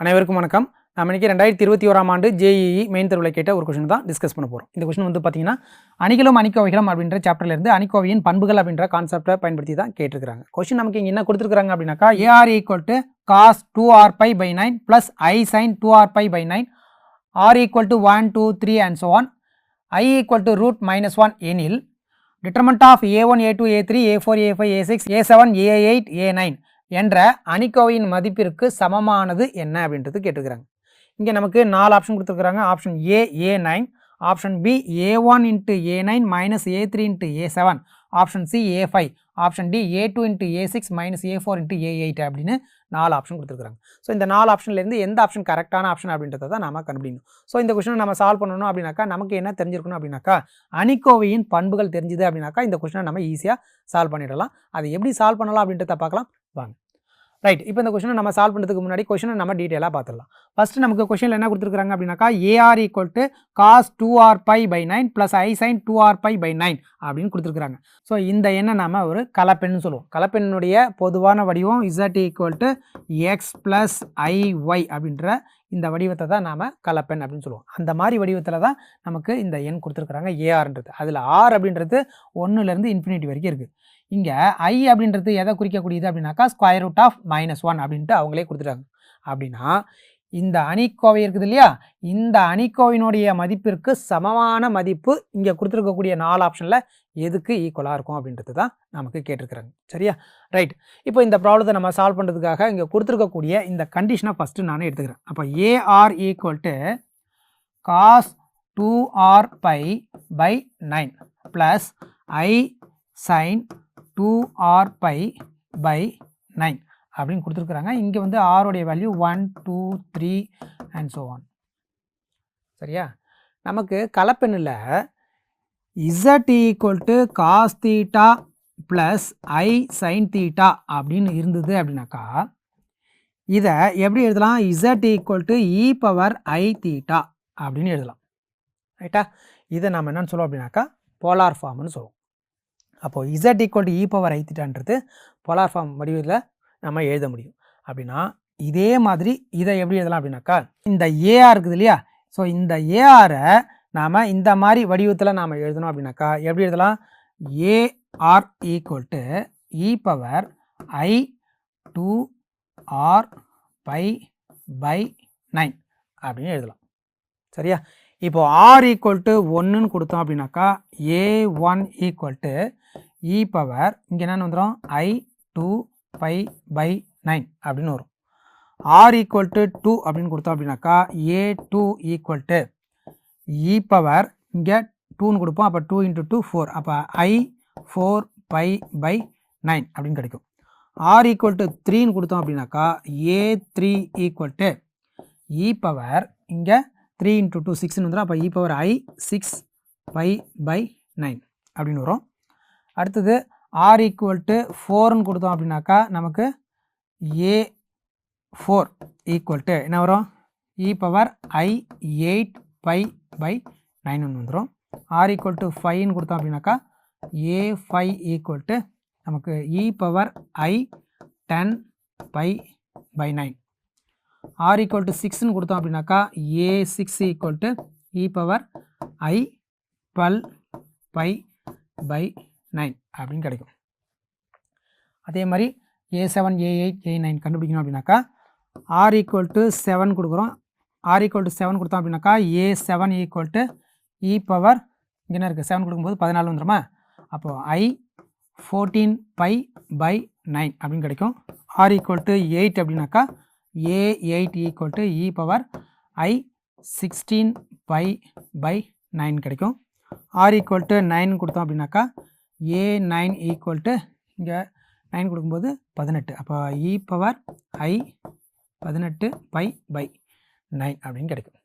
அனைவருக்கும் வணக்கம். நம்ம இன்னைக்கு ரெண்டாயிரத்தி இருபத்தி ஓராம் ஆண்டு ஜேஇஇ மெயின் தேர்வில் கேட்ட ஒரு கொஷின் தான் டிஸ்கஸ் பண்ண போகிறோம் இந்த கொஷின் வந்து பார்த்தீங்கன்னா அணிகளும் அணிக்கோவைகளும் அப்படின்ற சாப்டர்லேருந்து அணிக்கோவையின் பண்புகள் அப்படின்ற கான்செப்டை பயன்படுத்தி தான் கேட்டிருக்காங்க கொஷின் நமக்கு இங்கே என்ன கொடுத்துருக்காங்க அப்படின்னாக்கா a r equal to cos two r pi by nine plus i sine two r pi by nine r equal to one two three and so on i equal to root minus one எனில் determinant of a one a two a three a four a five a six a seven a eight a nine என்ற அணிக்கோவையின் மதிப்பிற்கு சமமானது என்ன அப்படின்றது கேட்டுக்கிறாங்க. இங்கே நமக்கு நாலு ஆப்ஷன் கொடுத்துருக்குறாங்க. Option a a nine option b a one into a nine minus a three into a seven option c a five option d a two into a six minus a four into a eight அப்படின்னு நாலு option கொடுத்துருக்காங்க so இந்த நாலு ஆப்ஷன்லேருந்து எந்த option கரெக்டான option அப்படின்றத தான் நம்ம கண்டுபிடிக்கணும். ஸோ இந்த கொஷினை நம்ம சால்வ் பண்ணணும் அப்படின்னாக்கா நமக்கு என்ன தெரிஞ்சிருக்கணும் அப்படின்னாக்கா அணிக்கோவையின் பண்புகள் தெரிஞ்சுது அப்படின்னாக்கா இந்த கொஷனை நம்ம ஈஸியாக சால்வ் பண்ணிடலாம். அது எப்படி சால்வ் பண்ணலாம் அப்படின்றத பார்க்கலாம். வாங்க. ரைட் இப்போ இந்த கொஷினை நம்ம சால்வ் பண்ணுறதுக்கு முன்னாடி கொஷினை நம்ம டீட்டெயிலாக பார்த்துடலாம் ஃபஸ்ட்டு நமக்கு கொஷனில் என்ன கொடுத்துருக்காங்க அப்படின்னாக்கா a r equal to cos two r pi by nine plus i sine two r pi by nine அப்படின்னு கொடுத்துருக்காங்க ஸோ இந்த எண்ணை நம்ம ஒரு கலப்பெண்ணு சொல்லுவோம். கலப்பெண்ணுடைய பொதுவான வடிவம் z equal to x plus i y அப்படின்ற இந்த வடிவத்தை தான் நாம் கலப்பெண் அப்படின்னு சொல்லுவோம். அந்த மாதிரி வடிவத்தில் தான் நமக்கு இந்த எண் கொடுத்துருக்குறாங்க ஏஆர்ன்றது அதில் ஆர் அப்படின்றது ஒன்றுலேருந்து இன்ஃபினிட்டி வரைக்கும் இருக்குது இங்கே ஐ அப்படின்றது எதை குறிக்கக்கூடியது அப்படின்னாக்கா square root of minus one அப்படின்ட்டு அவங்களே கொடுத்துட்டாங்க. அப்படின்னா இந்த அணிக்கோவை இருக்குது இல்லையா? இந்த அணிக்கோவினுடைய மதிப்பிற்கு சமமான மதிப்பு இங்கே கொடுத்துருக்கக்கூடிய நாலு ஆப்ஷனில் எதுக்கு ஈக்குவலாக இருக்கும் அப்படின்றது தான் நமக்கு கேட்டிருக்கிறாங்க. சரியா? ரைட் இப்போ இந்த ப்ராப்ளத்தை நம்ம சால்வ் பண்ணுறதுக்காக இங்கே கொடுத்துருக்கக்கூடிய இந்த கண்டிஷனை ஃபஸ்ட்டு நானே எடுத்துக்கிறேன். அப்போ a r equal to cos two r pi by nine plus i sine two r pi by nine அப்படின்னு கொடுத்துருக்குறாங்க. இங்கே வந்து ஆருடைய value one two three and so on சரியா? நமக்கு கலப்பெண்ணில் z equal to cos theta plus i sine theta அப்படின்னு இருந்தது அப்படின்னாக்கா இதை எப்படி எழுதலாம்? Z equal to e power i theta அப்படின்னு எழுதலாம். ரைட்டா இதை நம்ம என்னென்னு சொல்லுவோம் அப்படின்னாக்கா போலார் ஃபார்ம்னு சொல்லுவோம். அப்போது z equal to e power i திட்டான்றது polar form வடிவத்தில் நம்ம எழுத முடியும். அப்படின்னா இதே மாதிரி இதை எப்படி எழுதலாம் அப்படின்னாக்கா இந்த ஏஆர் இருக்குது இல்லையா? ஸோ இந்த ஏஆரை நாம் இந்த மாதிரி வடிவத்தில் நாம் எழுதணும் அப்படின்னாக்கா எப்படி எழுதலாம்? A r equal to e power i two r pi by nine அப்படின்னு எழுதலாம். சரியா? இப்போது ஆர் ஈக்குவல் டு ஒன்றுன்னு கொடுத்தோம் அப்படின்னாக்கா a one equal to E e power இங்கே என்னென்னு வந்துடும் i two pi by nine அப்படின்னு வரும். ஆர் ஈக்குவல் டு டூ அப்படின்னு கொடுத்தோம் அப்படின்னாக்கா a two equal to e power இங்கே டூன்னு கொடுப்போம். அப்போ டூ இன்ட்டு டூ ஃபோர் அப்போ i four pi by nine அப்படின்னு கிடைக்கும். ஆர் ஈக்குவல் டு த்ரீன்னு கொடுத்தோம் அப்படின்னாக்கா a three equal to e power இங்கே த்ரீ இன்ட்டு டூ சிக்ஸ்னு வந்துடும் அப்போ e power i six pi by nine அப்படின்னு வரும். அடுத்தது ஆர் ஈக்குவல் டு ஃபோர்னு கொடுத்தோம் அப்படின்னாக்கா நமக்கு ஏ ஃபோர் ஈக்குவல் டு என்ன வரும்? E power i eight pi by nine ஒன்று வந்துடும் ஆர் ஈக்குவல் டு ஃபைன்னு கொடுத்தோம் அப்படின்னாக்கா ஏ ஃபைவ் ஈக்குவல் டு நமக்கு e power i ten pi by nine r equal to சிக்ஸ்னு கொடுத்தோம் அப்படின்னாக்கா a six equal to e power i twelve pi by nine அப்படின்னு கிடைக்கும். அதே மாதிரி a seven a eight a nine கண்டுபிடிக்கணும் அப்படின்னாக்கா ஆர் ஈக்குவல் டு செவன் கொடுக்குறோம். ஆர் ஈக்குவல் டு செவன் கொடுத்தோம் அப்படின்னாக்கா a seven equal to e power இங்கே என்ன இருக்குது செவன் கொடுக்கும்போது பதினாலு வந்துடுமா அப்போது i fourteen pi by nine அப்படின்னு கிடைக்கும். ஆர் ஈக்குவல் டு எயிட் அப்படின்னாக்கா a eight equal to e power i sixteen pi by nine கிடைக்கும். ஆர் ஈக்குவல் டு நைன் கொடுத்தோம் அப்படின்னாக்கா ஏ நைன் ஈக்குவல் டு இங்கே நைன் கொடுக்கும்போது பதினெட்டு. அப்போ இ பவர் ஐ பதினெட்டு பை பை நைன் அப்படின்னு கிடைக்கும்.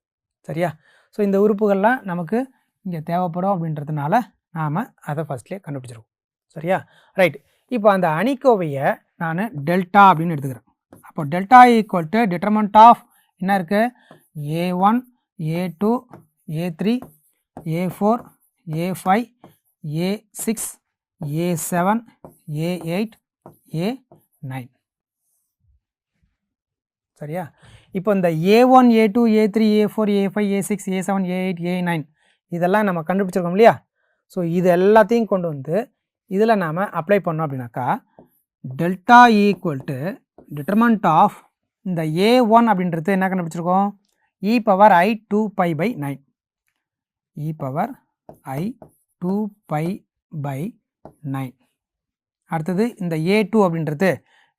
சரியா? ஸோ இந்த உறுப்புகள்லாம் நமக்கு இங்கே தேவைப்படும் அப்படின்றதுனால நாம் அதை ஃபஸ்ட்லேயே கண்டுபிடிச்சிருவோம். சரியா? ரைட் இப்போ அந்த அணிக்கோவையை நான் டெல்டா அப்படின்னு எடுத்துக்கிறேன். அப்போ delta equal to determinant of என்ன இருக்குது a one a two a three a four a five a six a seven a eight a nine சரியா? இப்போ இந்த a one a two a three a four a five a six a seven a eight a nine இதெல்லாம் நம்ம கண்டுபிடிச்சிருக்கோம் இல்லையா? So இது எல்லாத்தையும் கொண்டு வந்து இதில் நாம் அப்ளை பண்ணோம் அப்படின்னாக்கா delta equal to determinant of இந்த ஏ ஒன் அப்படின்றது என்ன கண்டுபிடிச்சிருக்கோம்? E power i two pi by nine e power i two pi by nine அடுத்தது இந்த ஏ டூ அப்படின்றது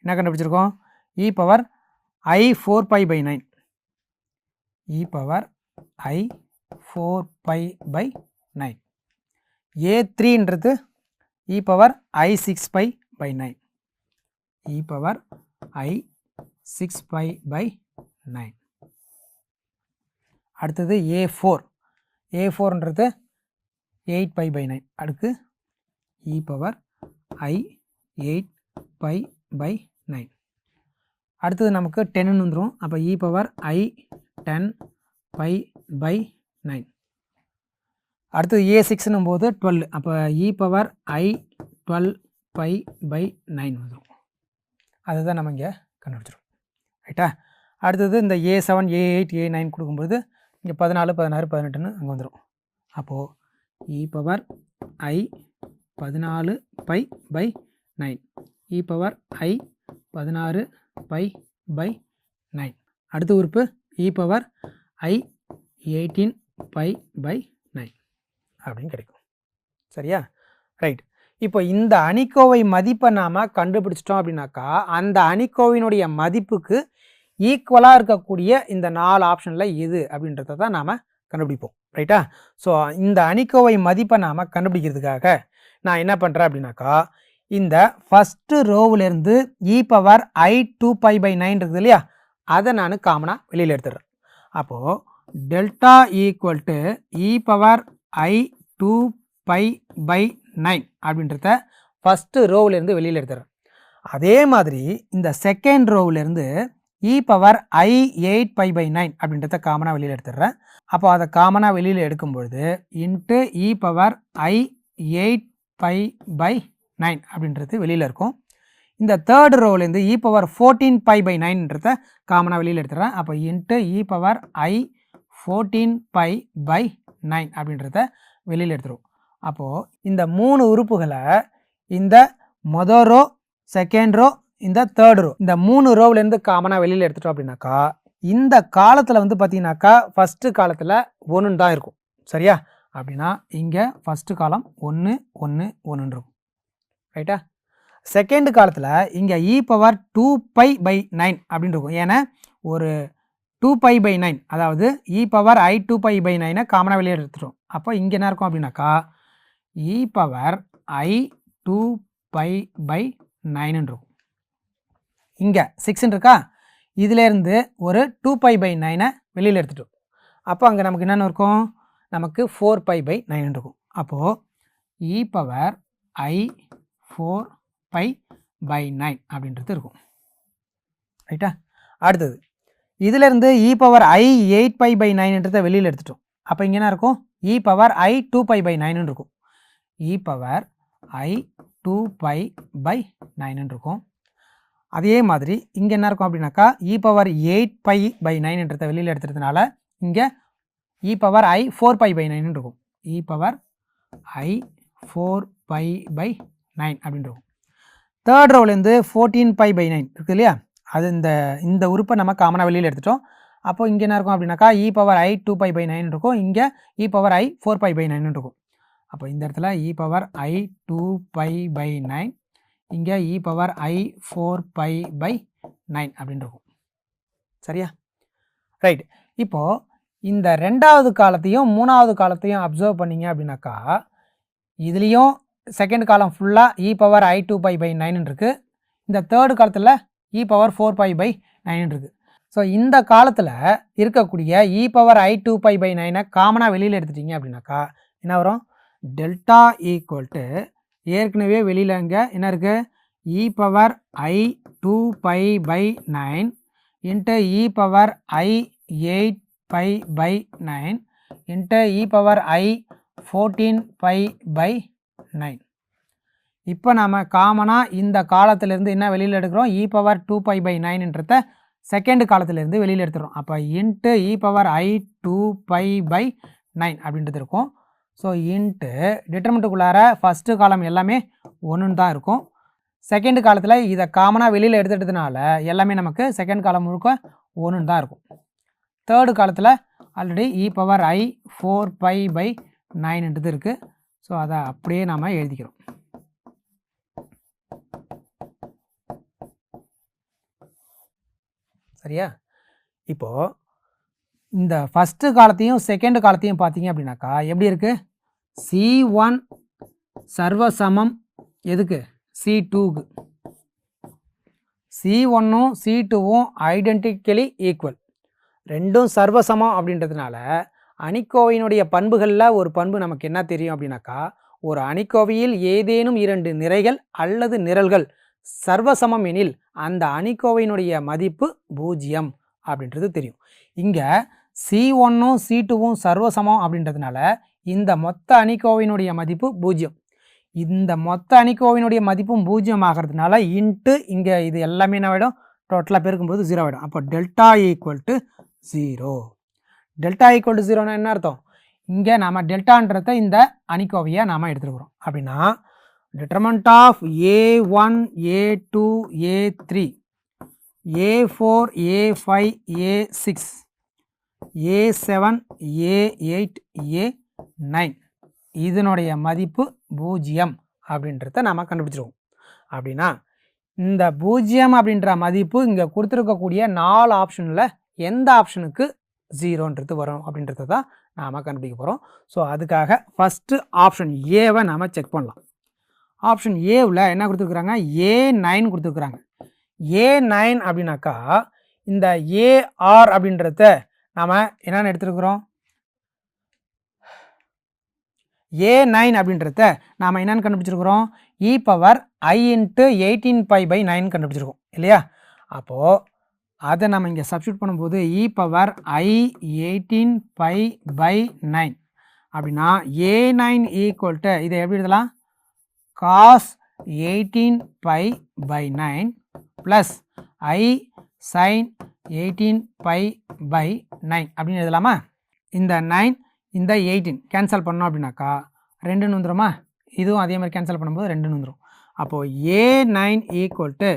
என்ன கண்டுபிடிச்சிருக்கோம்? E power i four pi by nine e power i four pi by nine A த்ரீன்றது e power i six pi by nine e power i six pi by nine அடுத்தது ஏ four A ஃபோர்ன்றது eight pi by nine அடுத்து e power i eight pi by nine அடுத்தது நமக்கு டென்னு வந்துடும் அப்போ e e power i ten pi by nine அடுத்தது ஏ சிக்ஸ்னும் போது twelve அப்போ e power i twelve pi by nine வந்துடும் அதுதான் நம்ம இங்கே கண்டுபிடிச்சிருக்கோம். ரைட்டா அடுத்தது இந்த a seven a eight a nine கொடுக்கும்போது இங்கே பதினாலு பதினாறு பதினெட்டுன்னு அங்கே வந்துடும் அப்போது இ e பவர் ஐ பதினாலு pi by nine. E power i பதினாறு பை பை நைன். அடுத்த உறுப்பு e power i eighteen pi by nine அப்படின்னு கிடைக்கும். சரியா? ரைட் இப்போ இந்த அணிக்கோவை மதிப்பை நாம் கண்டுபிடிச்சிட்டோம் அப்படின்னாக்கா அந்த அணிக்கோவினுடைய மதிப்புக்கு ஈக்குவலாக இருக்கக்கூடிய இந்த நாலு ஆப்ஷனில் எது அப்படின்றத தான் நாம் கண்டுபிடிப்போம். ரைட்டா ஸோ இந்த அணிக்கோவை மதிப்பை நாம் கண்டுபிடிக்கிறதுக்காக நான் என்ன பண்ணுறேன் அப்படின்னாக்கா இந்த first ரோவிலேருந்து e power i two pi by nine இருக்குது இல்லையா? அதை நான் காமனாக வெளியில் எடுத்துடுறேன். அப்போது delta equal to e power i two pi by nine அப்படின்றத ஃபஸ்ட்டு ரோவிலேருந்து வெளியில் எடுத்துடுறேன். அதே மாதிரி இந்த second ரோவிலேருந்து e power i eight pi by nine அப்படின்றத காமனாக வெளியில் எடுத்துடுறேன். அப்போ அதை காமனாக வெளியில் எடுக்கும் பொழுது into e e power i eight pi by nine அப்படின்றது வெளியில் இருக்கும். இந்த third ரோலேருந்து e power fourteen pi by நைன்ன்றத காமனாக வெளியில் எடுத்துடுறேன். E அப்போ into e power i fourteen pi by nine அப்படின்றத வெளியில் எடுத்துருவோம். அப்போது இந்த மூணு உறுப்புகளை இந்த மொதல் ரோ செகண்ட் ரோ இந்த தேர்ட் ரோ இந்த மூணு ரோவிலேருந்து காமனாக வெளியில் எடுத்துட்டோம் அப்படின்னாக்கா இந்த காலத்தில் வந்து பார்த்தீங்கன்னாக்கா ஃபஸ்ட்டு காலத்தில் ஒன்று தான் இருக்கும். சரியா? அப்படின்னா இங்கே ஃபஸ்ட்டு காலம் ஒன்று ஒன்று ஒன்றுன்றும் ரைட்டா செகண்டு காலத்தில் இங்கே e e power two pi by nine அப்படின்னு இருக்கும் ஏன்னா ஒரு டூ பை பை நைன் அதாவது e e power i two pi by நைனை காமனாக வெளியே எடுத்துட்டோம் அப்போ இங்கே என்ன இருக்கும் அப்படின்னாக்கா e power i two pi by நைனுன்னு இருக்கும் இங்கே சிக்ஸ்ன்னு இருக்கா? இதிலேருந்து ஒரு டூ பை பை நைனை வெளியில் எடுத்துட்டோம். அப்போ அங்கே நமக்கு என்னென்ன இருக்கும்? நமக்கு ஃபோர் பை பை நைன் இருக்கும். அப்போது e power i four pi by nine அப்படின்றது இருக்கும். ரைட்டா அடுத்தது. இதிலேருந்து e e power i eight pi by நைன்ன்றதை வெளியில் எடுத்துட்டோம். அப்போ இங்கே என்ன இருக்கும்? E power i two pi by நைனுன்னு இருக்கும். E power i two pi by நைனுன்னு இருக்கும். அதே மாதிரி இங்கே என்ன இருக்கும் அப்படின்னாக்கா e e power eight pi by நைன்ன்றதை வெளியில் எடுத்துறதுனால இங்கே e power i four pi by nine இருக்கும். E power i four pi by nine அப்படின்னு இருக்கும். தேர்ட் ரோலேருந்து ஃபோர்டீன் பை பை நைன் இருக்குது இல்லையா? அது இந்த இந்த உறுப்பை நம்ம காமனாக வெளியில் எடுத்துட்டோம். அப்போ இங்கே என்ன இருக்கும் அப்படின்னாக்கா e power i two pi by nine இருக்கும். இங்கே e power i four pi by nine இருக்கும். அப்போ இந்த இடத்துல e power i two pi by nine இங்கே e power i four pi by nine அப்படின்னு இருக்கும். சரியா? ரைட் இப்போது இந்த ரெண்டாவது காலத்தையும் மூணாவது காலத்தையும் அப்சர்வ் பண்ணீங்க அப்படின்னாக்கா இதுலேயும் செகண்ட் காலம் ஃபுல்லாக e power i two pi by nine இருக்குது இந்த தேர்டு காலத்தில் e power four pi by nine இருக்குது ஸோ இந்த காலத்தில் இருக்கக்கூடிய e power i two pi by நைனை காமனாக வெளியில் எடுத்துட்டீங்க அப்படின்னாக்கா என்ன வரும்? டெல்டா ஈக்குவல் டு ஏற்கனவே வெளியில் இங்கே என்ன இருக்குது e power i two pi by nine into e power i eight pi by nine into e power i fourteen pi by nine இப்போ நாம் காமனாக இந்த காலத்திலேருந்து என்ன வெளியில் எடுக்கிறோம்? E e power two pi by நைன்ன்றத second காலத்திலேருந்து வெளியில் எடுத்துடுறோம். அப்போ into e power i two pi by nine அப்படின்றது இருக்கும். ஸோ இன்ட்டு டிட்டர்மெண்ட்டுக்குள்ளார ஃபஸ்ட்டு காலம் எல்லாமே ஒன்றுன்னு தான் இருக்கும். செகண்ட் காலத்தில் இதை காமனாக வெளியில் எடுத்துட்டதுனால எல்லாமே நமக்கு செகண்ட் காலம் முழுக்க ஒன்றுன்னு தான் இருக்கும். தேர்டு காலத்தில் already e power i four pi by நைன்ன்றது இருக்குது ஸோ அதை அப்படியே நாம் எழுதிக்கிறோம். சரியா? இப்போது இந்த ஃபஸ்ட்டு காலத்தையும் செகண்ட் காலத்தையும் பார்த்தீங்க அப்படின்னாக்கா எப்படி இருக்குது சி ஒன் சர்வசமம் எதுக்கு? சி டூக்கு சி ஒன்னும் சி டூவும் ஐடென்டிக்கலி ஈக்குவல் ரெண்டும் சர்வசமம் அப்படின்றதுனால அணிக்கோவையினுடைய பண்புகளில் ஒரு பண்பு நமக்கு என்ன தெரியும் அப்படின்னாக்கா ஒரு அணிக்கோவையில் ஏதேனும் இரண்டு நிறைகள் அல்லது நிரல்கள் சர்வசமம் எனில் அந்த அணிக்கோவையினுடைய மதிப்பு பூஜ்ஜியம் அப்படின்றது தெரியும். இங்கே சி ஒன்னும் சி டூவும் சர்வசமம் அப்படின்றதுனால இந்த மொத்த அணிக்கோவையினுடைய மதிப்பு பூஜ்ஜியம் இந்த மொத்த அணிக்கோவையினுடைய மதிப்பும் பூஜ்ஜியம் ஆகிறதுனால இன்ட்டு இங்கே இது எல்லாமே என்ன ஆகிடும் டோட்டலாக பெருக்கும்போது ஜீரோ ஆகிடும் அப்போ delta equal to zero. Delta equal to ஜீரோனா என்ன அர்த்தம்? இங்கே நாம் டெல்டான்றத இந்த அணிக்கோவையை நாம் எடுத்துருக்குறோம். அப்படின்னா determinant of a one a two a three a four a five a six a seven a eight a nine இதனுடைய மதிப்பு பூஜ்ஜியம் அப்படின்றத நாம் கண்டுபிடிச்சிருவோம். அப்படின்னா இந்த பூஜ்ஜியம் அப்படின்ற மதிப்பு இங்கே கொடுத்துருக்கக்கூடிய நாலு ஆப்ஷனில் எந்த ஆப்ஷனுக்கு ஜீரோன்றது வரும் அப்படின்றத தான் நாம் கண்டுபிடிக்க போகிறோம் ஸோ அதுக்காக ஃபஸ்ட்டு ஆப்ஷன் ஏவை நாம் செக் பண்ணலாம். ஆப்ஷன் ஏவில் என்ன கொடுத்துருக்குறாங்க? ஏ நைன் கொடுத்துருக்குறாங்க. ஏ நைன் அப்படின்னாக்கா இந்த ஏஆர் அப்படின்றத நாம் என்னென்னு எடுத்துருக்குறோம்? ஏ நைன் அப்படின்றத நாம் என்னென்னு கண்டுபிடிச்சிருக்கிறோம்? E power i into eighteen pi by nine கண்டுபிடிச்சிருக்கோம். இல்லையா? அப்போது அதை நம்ம இங்கே சப்ஸ்டியூட் பண்ணும்போது e power i eighteen pi by nine அப்படின்னா ஏ நைன் ஈக்குவல் டு இதை எப்படி எழுதலாம்? Cos eighteen pi by nine plus i sine eighteen pi by nine அப்படின்னு எழுதலாமா? இந்த நைன் இந்த எயிட்டீன் கேன்சல் பண்ணோம் அப்படின்னாக்கா ரெண்டுன்னு வந்துடுமா இதுவும் அதே மாதிரி கேன்சல் பண்ணும்போது ரெண்டுன்னு வந்துடும் அப்போது a nine equal to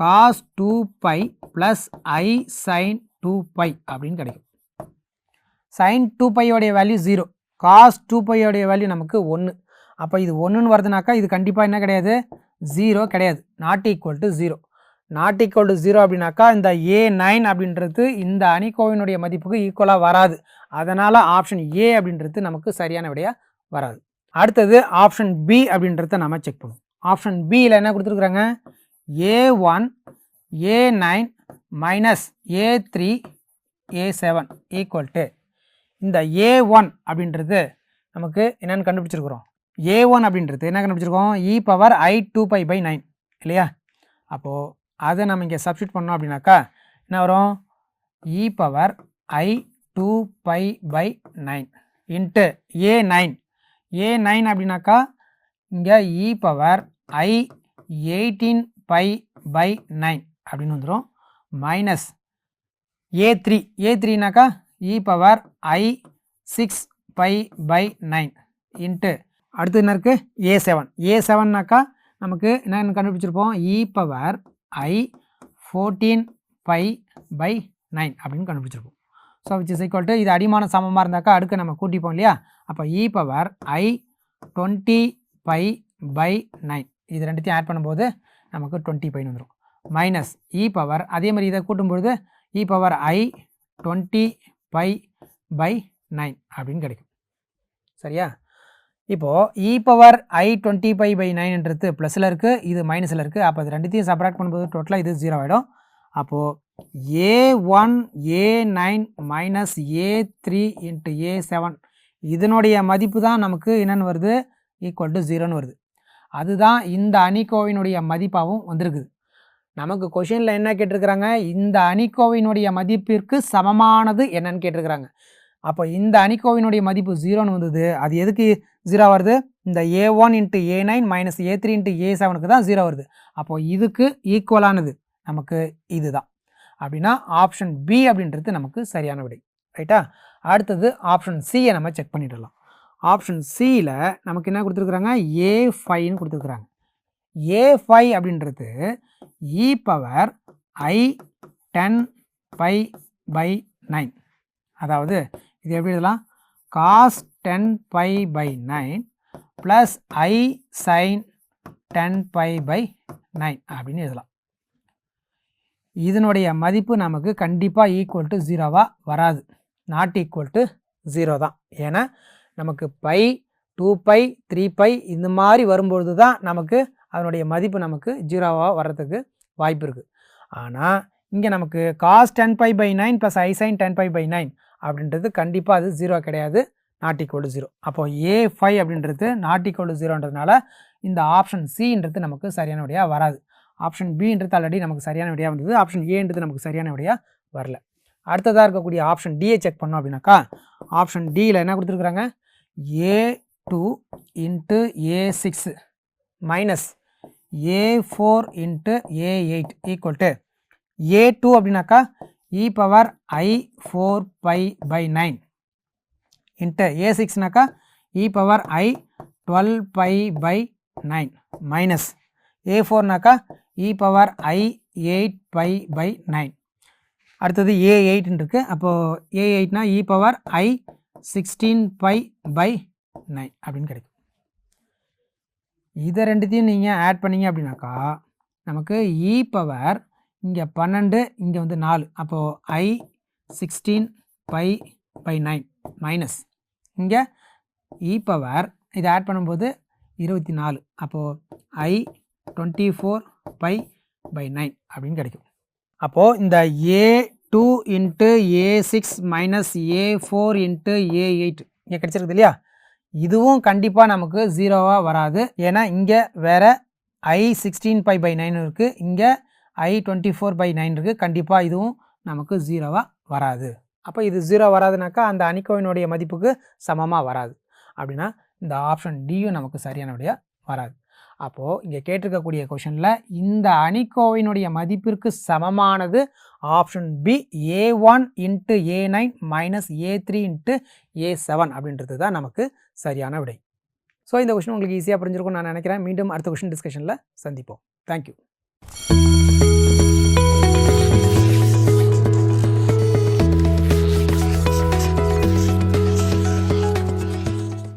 cos two pi plus i sine two pi அப்படின்னு கிடைக்கும். சைன் டூ பையோடைய வேல்யூ ஜீரோ காஸ் டூ பையோடைய வேல்யூ நமக்கு ஒன்று அப்போ இது ஒன்றுன்னு வருதுனாக்கா இது கண்டிப்பாக என்ன கிடையாது? ஜீரோ கிடையாது. Not equal to zero not equal to zero அப்படின்னாக்கா இந்த ஏ நைன் அப்படின்றது இந்த அணிக்கோவினுடைய மதிப்புக்கு ஈக்குவலாக வராது. அதனால் ஆப்ஷன் ஏ அப்படின்றது நமக்கு சரியான விடையாக வராது. அடுத்தது ஆப்ஷன் பி அப்படின்றத நம்ம செக் பண்ணுவோம். ஆப்ஷன் பியில் என்ன கொடுத்துருக்குறாங்க? A one a nine minus a three a seven equal to இந்த ஏ ஒன் அப்படின்றது நமக்கு என்னென்னு கண்டுபிடிச்சிருக்கிறோம். ஏ ஒன் அப்படின்றது என்ன கண்டுபிடிச்சிருக்கோம்? E power i two pi by nine இல்லையா? அப்போது அதை நம்ம இங்கே சப்ஸ்டியூட் பண்ணோம் அப்படின்னாக்கா என்ன வரும்? E power i two pi by nine into a nine a nine அப்படின்னாக்கா இங்கே e power i eighteen pi by nine அப்படின்னு வந்துடும் minus A three A த்ரீனாக்கா e power i six pi by nine into அடுத்து என்ன இருக்குது ஏ seven ஏ செவன்னாக்கா நமக்கு என்ன கண்டுபிடிச்சிருப்போம்? E power i fourteen pi by nine அப்படின்னு கண்டுபிடிச்சிருப்போம். So which is equal to இது அடிமான சமமாக இருந்தாக்கா அடுக்க நம்ம கூட்டிப்போம் இல்லையா? அப்போ e power i twenty pi by nine இது ரெண்டுத்தையும் ஆட் பண்ணும்போது நமக்கு டுவெண்ட்டி பைன்னு வந்துடும் மைனஸ் இ பவர் அதே மாதிரி இதை கூட்டும்பொழுது e power i twenty pi by nine அப்படின்னு கிடைக்கும். சரியா? இப்போது e e power i twenty pi by நைன்ன்றது ப்ளஸில் இருக்குது இது மைனஸில் இருக்குது அப்போ அது ரெண்டுத்தையும் சப்ராக்ட் பண்ணும்போது டோட்டலாக இது ஜீரோ ஆகிடும் அப்போது a one a nine minus a three into a seven இதனுடைய மதிப்பு தான் நமக்கு என்னென்னு வருது? ஈக்குவல் டு ஜீரோன்னு வருது. அதுதான் இந்த அணிக்கோவினுடைய மதிப்பாகவும் வந்திருக்குது. நமக்கு கொஷினில் என்ன கேட்டிருக்கிறாங்க? இந்த அணிக்கோவினுடைய மதிப்பிற்கு சமமானது என்னன்னு கேட்டிருக்கிறாங்க. அப்போ இந்த அணிக்கோவினுடைய மதிப்பு ஜீரோன்னு வந்தது. அது எதுக்கு ஜீரோ வருது? இந்த a one into a nine minus a three into a செவனுக்கு தான் ஜீரோ வருது. அப்போது இதுக்கு ஈக்குவலானது நமக்கு இது தான் அப்படின்னா ஆப்ஷன் பி அப்படின்றது நமக்கு சரியான விடை. ரைட்டா அடுத்தது ஆப்ஷன் சியை நம்ம செக் பண்ணிடலாம். ஆப்ஷன் சியில் நமக்கு என்ன கொடுத்துருக்குறாங்க? ஏ ஃபைன்னு கொடுத்துருக்குறாங்க. ஏ ஃபைவ் அப்படின்றது e power i ten pi by nine அதாவது இது எப்படி எழுதலாம்? Cos ten pi by nine plus i sine ten pi by nine அப்படின்னு எழுதலாம். இதனுடைய மதிப்பு நமக்கு கண்டிப்பாக ஈக்குவல் டு ஜீரோவாக வராது. நாட் ஈக்குவல் டு ஜீரோ தான். ஏன்னா நமக்கு pi two pi three pi இந்த மாதிரி வரும்பொழுது தான் நமக்கு அதனுடைய மதிப்பு நமக்கு ஜீரோவாக வர்றதுக்கு வாய்ப்பு இருக்குது ஆனால் இங்கே நமக்கு cos ten pi by nine plus i sine ten pi by nine அப்படின்றது கண்டிப்பாக அது ஜீரோ கிடையாது நாட் ஈக்குவல் ஜீரோ அப்போது ஏ ஃபைவ் அப்படின்றது நாட் ஈக்குவல் ஜீரோன்றதுனால இந்த ஆப்ஷன் சின்றது நமக்கு சரியான விடையாக வராது. ஆப்ஷன் பின்றது ஆல்ரெடி நமக்கு சரியான விடையாக வந்தது ஆப்ஷன் ஏன்றது நமக்கு சரியான விடையாக வரல. அடுத்ததாக இருக்கக்கூடிய ஆப்ஷன் டியை செக் பண்ணோம் அப்படின்னாக்கா ஆப்ஷன் டியில் என்ன கொடுத்துருக்குறாங்க? A two into a six minus a four into a eight equal to a two அப்படின்னாக்கா e power i four pi by nine into a சிக்ஸ்னாக்கா e power i twelve pi by nine minus a ஃபோர்னாக்கா e power i eight pi by nine அடுத்தது a எயிட்னு இருக்குது அப்போது ஏ எயிட்னா e power i sixteen pi by nine அப்படின்னு கிடைக்கும். இதை ரெண்டுத்தையும் நீங்கள் add பண்ணீங்க அப்படின்னாக்கா நமக்கு e இ பவர் இங்கே பன்னெண்டு இங்கே வந்து நாலு. அப்போது i sixteen pi by nine minus இங்கே இ பவர் இதை ஆட் பண்ணும்போது இருபத்தி நாலு அப்போது i twenty four pi by nine அப்படின்னு கிடைக்கும். அப்போது இந்த a two into a six minus a four into a eight. இங்கே கிடச்சிருக்குது இல்லையா? இதுவும் கண்டிப்பாக நமக்கு ஜீரோவாக வராது. ஏன்னா இங்கே வேறு i sixteen pi by nine இருக்குது இங்கே i twenty four pi by இருக்குது கண்டிப்பாக இதுவும் நமக்கு ஜீரோவாக வராது. அப்போ இது ஜீரோ வராதுனாக்கா அந்த அணிக்கோவினுடைய மதிப்புக்கு சமமாக வராது. அப்படின்னா இந்த ஆப்ஷன் டியும் நமக்கு சரியான வராது. அப்போது இங்கே கேட்டிருக்கக்கூடிய கொஷனில் இந்த அணிக்கோவையினுடைய மதிப்பிற்கு சமமானது option B a one into a nine minus a three into a seven அப்படின்றது தான் நமக்கு சரியான விடை. ஸோ இந்த கொஷின் உங்களுக்கு ஈஸியாக புரிஞ்சிருக்கும்னு நான் நினைக்கிறேன். மீண்டும் அடுத்த கொஷின் டிஸ்கஷனில் சந்திப்போம். தேங்க்யூ